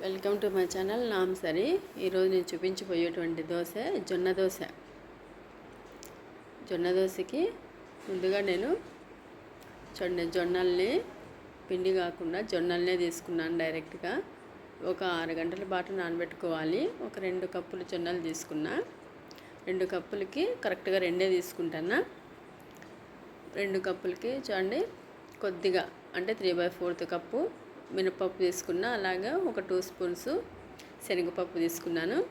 Welcome to my channel. నామ్ సరి. ఈరోజు నేను చూపించబోయేటువంటి దోశ జొన్న దోశ. జొన్న దోశకి ముందుగా నేను చూడండి జొన్నల్ని పిండి కాకుండా జొన్నల్నే తీసుకున్నాను డైరెక్ట్గా. ఒక ఆరు గంటల పాటు నానబెట్టుకోవాలి. ఒక రెండు కప్పులు జొన్నలు తీసుకున్నా. రెండు కప్పులకి కరెక్ట్గా రెండే తీసుకుంటానా? రెండు కప్పులకి చూడండి కొద్దిగా అంటే త్రీ బై ఫోర్త్ కప్పు మినపప్పు తీసుకున్న అలాగా ఒక టూ స్పూన్స్ శనగపప్పు తీసుకున్నాను.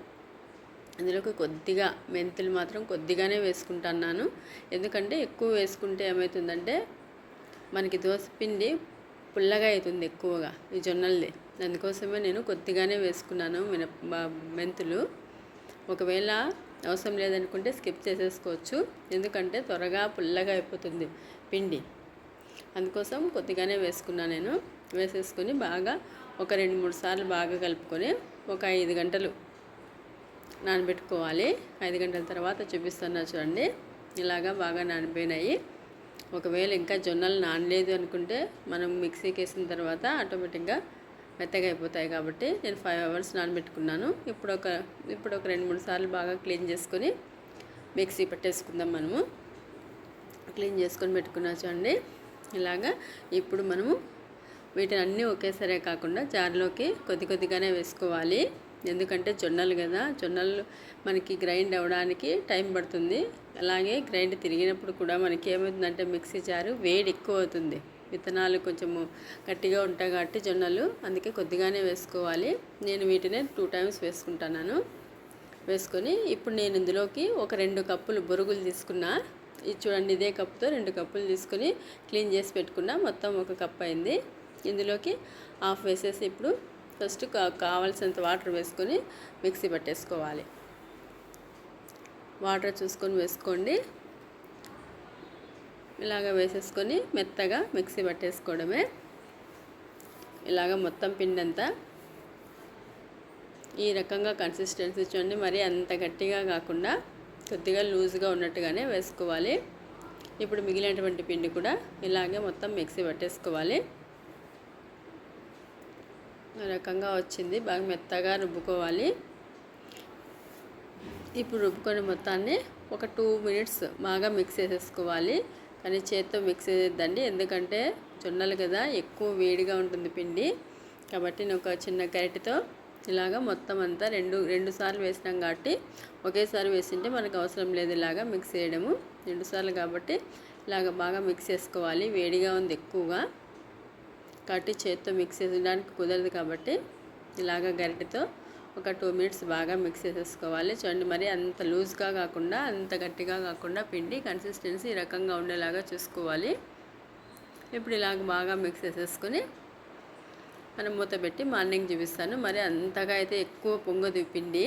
అందులోకి కొద్దిగా మెంతులు మాత్రం కొద్దిగానే వేసుకుంటున్నాను. ఎందుకంటే ఎక్కువ వేసుకుంటే ఏమవుతుందంటే మనకి దోశ పిండి పుల్లగా అవుతుంది ఎక్కువగా ఈ జొన్నల్ది. అందుకోసమే నేను కొద్దిగానే వేసుకున్నాను మిన మెంతులు. ఒకవేళ అవసరం లేదనుకుంటే స్కిప్ చేసేసుకోవచ్చు. ఎందుకంటే త్వరగా పుల్లగా అయిపోతుంది పిండి. అందుకోసం కొద్దిగానే వేసుకున్నాను నేను. వేసేసుకొని బాగా ఒక రెండు మూడు సార్లు బాగా కలుపుకొని ఒక ఐదు గంటలు నానబెట్టుకోవాలి. ఐదు గంటల తర్వాత చూపిస్తున్నా చూడండి. ఇలాగా బాగా నానిపోయినాయి. ఒకవేళ ఇంకా జొన్నలు నానలేదు అనుకుంటే మనం మిక్సీకి వేసిన తర్వాత ఆటోమేటిక్గా మెత్తగా అయిపోతాయి కాబట్టి నేను ఫైవ్ అవర్స్ నానబెట్టుకున్నాను. ఇప్పుడు ఒక ఇప్పుడు ఒక రెండు మూడు సార్లు బాగా క్లీన్ చేసుకొని మిక్సీ పట్టేసుకుందాం మనము. క్లీన్ చేసుకొని పెట్టుకున్నా చూడండి. ఇలాగా ఇప్పుడు మనము వీటిని అన్నీ ఒకేసారే కాకుండా జార్లోకి కొద్ది కొద్దిగానే వేసుకోవాలి. ఎందుకంటే జొన్నలు కదా జొన్నలు మనకి గ్రైండ్ అవ్వడానికి టైం పడుతుంది. అలాగే గ్రైండ్ తిరిగినప్పుడు కూడా మనకి ఏమవుతుందంటే మిక్సీ జారు వేడి ఎక్కువ అవుతుంది. విత్తనాలు కొంచెము గట్టిగా ఉంటాయి కాబట్టి జొన్నలు అందుకే కొద్దిగానే వేసుకోవాలి. నేను వీటినే టూ టైమ్స్ వేసుకుంటున్నాను. వేసుకొని ఇప్పుడు నేను ఇందులోకి ఒక రెండు కప్పులు బొరుగులు తీసుకున్నా. ఇది చూడండి ఇదే కప్పుతో రెండు కప్పులు తీసుకొని క్లీన్ చేసి పెట్టుకున్నా మొత్తం ఒక కప్ అయింది. ఇందులోకి హాఫ్ వేసేసి ఇప్పుడు ఫస్ట్ కావాల్సినంత వాటర్ వేసుకొని మిక్సీ పట్టేసుకోవాలి. వాటర్ చూసుకొని వేసుకోండి. ఇలాగ వేసేసుకొని మెత్తగా మిక్సీ పట్టేసుకోవడమే. ఇలాగ మొత్తం పిండి అంతా ఈ రకంగా కన్సిస్టెన్సీ చూడండి మరి అంత గట్టిగా కాకుండా కొద్దిగా లూజ్గా ఉన్నట్టుగానే వేసుకోవాలి. ఇప్పుడు మిగిలినటువంటి పిండి కూడా ఇలాగే మొత్తం మిక్సీ పట్టేసుకోవాలి. రకంగా వచ్చింది. బాగా మెత్తగా రుబ్బుకోవాలి. ఇప్పుడు రుబ్బుకొని మొత్తాన్ని ఒక టూ మినిట్స్ బాగా మిక్స్ చేసేసుకోవాలి. కానీ చేత్తో మిక్స్ చేద్దండి ఎందుకంటే జొన్నలు కదా ఎక్కువ వేడిగా ఉంటుంది పిండి. కాబట్టి నేను ఒక చిన్న గరిటెతో ఇలాగా మొత్తం అంతా రెండు రెండు సార్లు వేసినాం కాబట్టి ఒకేసారి వేసింటే మనకు అవసరం లేదు ఇలాగా మిక్స్ చేయడము. రెండు సార్లు కాబట్టి ఇలాగ బాగా మిక్స్ చేసుకోవాలి. వేడిగా ఉంది ఎక్కువగా. కాబట్టి చేత్తో మిక్స్ చేయడానికి కుదరదు కాబట్టి ఇలాగ గరిటెతో ఒక టూ మినిట్స్ బాగా మిక్స్ చేసేసుకోవాలి. చూడండి మరి అంత లూజ్గా కాకుండా అంత గట్టిగా కాకుండా పిండి కన్సిస్టెన్సీ ఈ రకంగా ఉండేలాగా చూసుకోవాలి. ఇప్పుడు ఇలాగ బాగా మిక్స్ చేసేసుకొని మనం మూత పెట్టి మార్నింగ్ చూపిస్తాను. మరి అంతగా అయితే ఎక్కువ పొంగదు పిండి.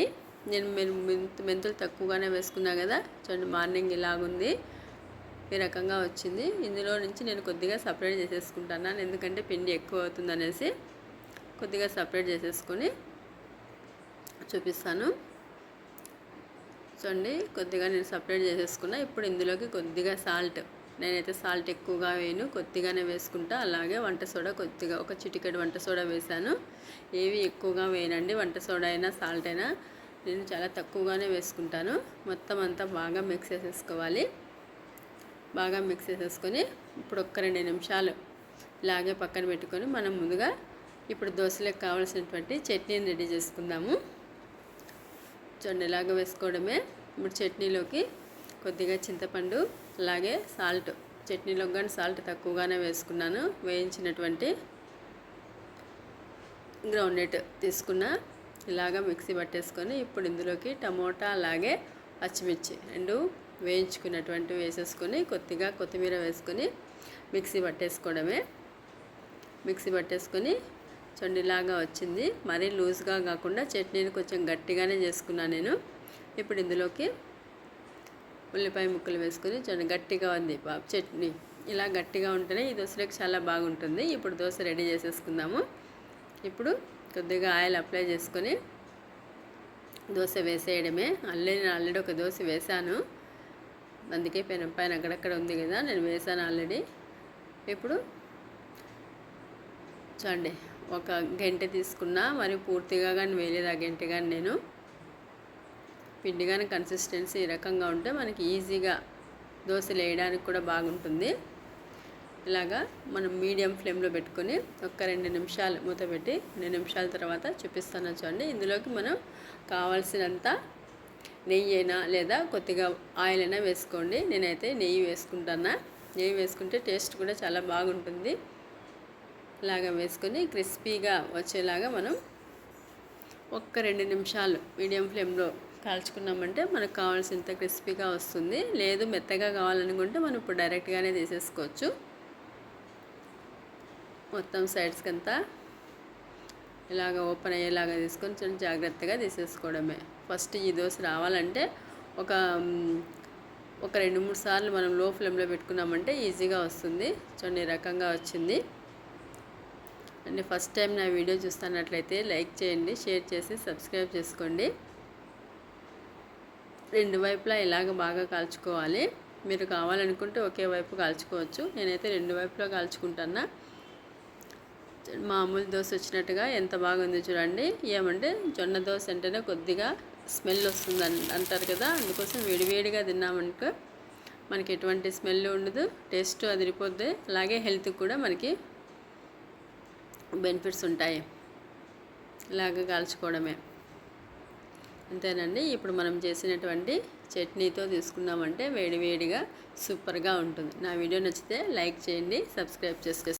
నేను మెంతు మెంతులు తక్కువగానే వేసుకున్నా కదా చూడండి మార్నింగ్ ఇలాగుంది. ఈ రకంగా వచ్చింది. ఇందులో నుంచి నేను కొద్దిగా సపరేట్ చేసేసుకుంటున్నాను ఎందుకంటే పిండి ఎక్కువ అవుతుంది అనేసి కొద్దిగా సపరేట్ చేసేసుకొని చూపిస్తాను. చూడండి కొద్దిగా నేను సపరేట్ చేసేసుకున్నా. ఇప్పుడు ఇందులోకి కొద్దిగా సాల్ట్ నేనైతే సాల్ట్ ఎక్కువగా వేయను. కొద్దిగానే వేసుకుంటా. అలాగే వంట సోడా కొద్దిగా ఒక చిటికెడు వంట సోడా వేసాను ఏవి ఎక్కువగా వేయనండి. వంట సోడా అయినా సాల్ట్ అయినా నేను చాలా తక్కువగానే వేసుకుంటాను. మొత్తం అంతా బాగా మిక్స్ చేసేసుకోవాలి. బాగా మిక్స్ చేసేసుకొని ఇప్పుడు ఒక్క రెండు నిమిషాలు ఇలాగే పక్కన పెట్టుకొని మనం ముందుగా ఇప్పుడు దోశలకు కావాల్సినటువంటి చట్నీని రెడీ చేసుకుందాము. చూడండి ఇలాగ వేసుకోవడమే. ఇప్పుడు చట్నీలోకి కొద్దిగా చింతపండు అలాగే సాల్ట్. చట్నీలో కానీ సాల్ట్ తక్కువగానే వేసుకున్నాను. వేయించినటువంటి గ్రౌండ్నట్ తీసుకున్న ఇలాగ మిక్సీ పట్టేసుకొని ఇప్పుడు ఇందులోకి టమోటా అలాగే పచ్చిమిర్చి రెండు వేయించుకున్నటువంటి వేసేసుకొని కొద్దిగా కొత్తిమీర వేసుకొని మిక్సీ పట్టేసుకోవడమే. మిక్సీ పట్టేసుకొని చొండిలాగా వచ్చింది. మరీ లూజ్గా కాకుండా చట్నీని కొంచెం గట్టిగానే చేసుకున్నాను నేను. ఇప్పుడు ఇందులోకి ఉల్లిపాయ ముక్కలు వేసుకొని చాలా గట్టిగా ఉంది చట్నీ. ఇలా గట్టిగా ఉంటేనే ఈ దోశలోకి చాలా బాగుంటుంది. ఇప్పుడు దోశ రెడీ చేసేసుకుందాము. ఇప్పుడు కొద్దిగా ఆయిల్ అప్లై చేసుకొని దోశ వేసేయడమే. ఆల్రెడీ నేను ఆల్రెడీ ఒక దోశ వేసాను అందుకే పైన పైన అక్కడక్కడ ఉంది కదా నేను వేసాను ఆల్రెడీ ఇప్పుడు చూడండి ఒక గంట తీసుకున్నా మరి పూర్తిగా కానీ వేయలేదు ఆ గంట కానీ నేను. పిండి కానీ కన్సిస్టెన్సీ ఈ రకంగా ఉంటే మనకి ఈజీగా దోశలు వేయడానికి కూడా బాగుంటుంది. ఇలాగా మనం మీడియం ఫ్లేమ్లో పెట్టుకొని ఒక రెండు నిమిషాలు మూత పెట్టి రెండు నిమిషాల తర్వాత చూపిస్తాను చూడండి. ఇందులోకి మనం కావాల్సినంత నెయ్యి అయినా లేదా కొద్దిగా ఆయిల్ అయినా వేసుకోండి. నేనైతే నెయ్యి వేసుకుంటానా. నెయ్యి వేసుకుంటే టేస్ట్ కూడా చాలా బాగుంటుంది. ఇలాగా వేసుకొని క్రిస్పీగా వచ్చేలాగా మనం ఒక్క రెండు నిమిషాలు మీడియం ఫ్లేమ్లో కాల్చుకున్నామంటే మనకు కావాల్సినంత క్రిస్పీగా వస్తుంది. లేదు మెత్తగా కావాలనుకుంటే మనం ఇప్పుడు డైరెక్ట్గానే తీసేసుకోవచ్చు. మొత్తం సైడ్స్కి అంతా ఇలాగ ఓపెన్ అయ్యేలాగా తీసుకొని చాలా జాగ్రత్తగా తీసేసుకోవడమే. ఫస్ట్ ఈ దోశ రావాలంటే ఒక ఒక రెండు మూడు సార్లు మనం లో ఫ్లేమ్లో పెట్టుకున్నామంటే ఈజీగా వస్తుంది. చూడండి రకంగా వచ్చింది. అండ్ ఫస్ట్ టైం నా వీడియో చూస్తున్నట్లయితే లైక్ చేయండి షేర్ చేసి సబ్స్క్రైబ్ చేసుకోండి. రెండు వైపులా ఇలాగ బాగా కాల్చుకోవాలి. మీరు కావాలనుకుంటే ఒకే వైపు కాల్చుకోవచ్చు. నేనైతే రెండు వైపులా కాల్చుకుంటున్నా. మామూలు దోశ వచ్చినట్టుగా ఎంత బాగుంది చూడండి. ఏమంటే జొన్న దోశ అంటేనే కొద్దిగా స్మెల్ వస్తుంది అన్- అంటారు కదా. అందుకోసం వేడివేడిగా తిన్నామనుకో మనకి ఎటువంటి స్మెల్ ఉండదు. టేస్ట్ అదిరిపోద్ది. అలాగే హెల్త్కి కూడా మనకి బెనిఫిట్స్ ఉంటాయి. ఇలాగ కాల్చుకోవడమే. అంతేనండి. ఇప్పుడు మనం చేసినటువంటి చట్నీతో తీసుకున్నామంటే వేడివేడిగా సూపర్గా ఉంటుంది. నా వీడియో నచ్చితే లైక్ చేయండి సబ్స్క్రైబ్ చేసుకోండి